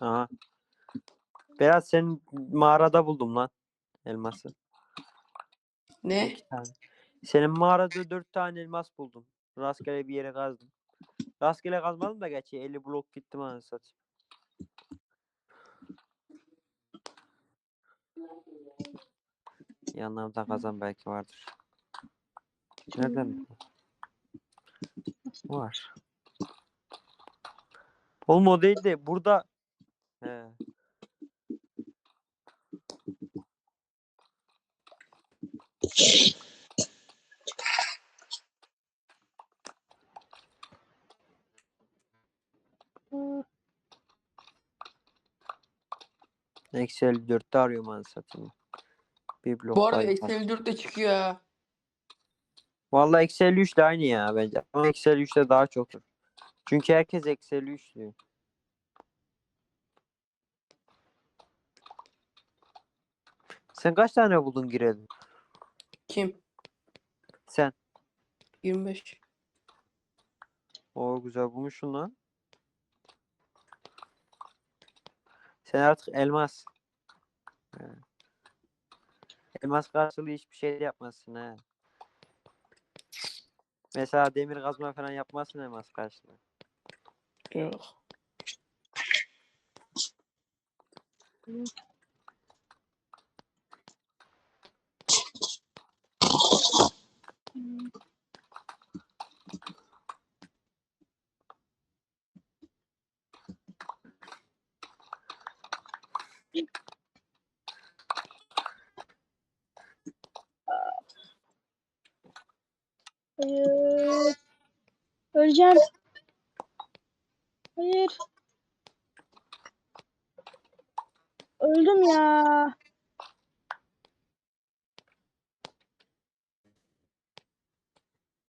Aha. Berat senin mağarada buldum lan elması. Ne? İki tane. Senin mağarada dört tane elmas buldum. Rastgele bir yere kazdım. Rastgele kazmadım da gerçi 50 blok gittim anasını satayım. Yanlarında kazan belki vardır. Nereden? Var. Oğlum o değil de burada He. Eksi 54'te arıyorum anasını satayım. Bir blok Bu arada daha yukarı. 54 de çıkıyor ha. Vallahi eksi 53 ile aynı ya bence. Ama eksi 53 de daha çoktur. Çünkü herkes eksi 53 diyor. Sen kaç tane buldun girelim? Kim? Sen. 25. O güzel bulmuşsun lan. Sen artık elmas. He. Elmas karşılığı hiçbir şey yapmazsın ha. Mesela demir kazma falan yapmazsın elmas karşılığı. Yok. Hayır. Öleceğim. Hayır. Öldüm ya.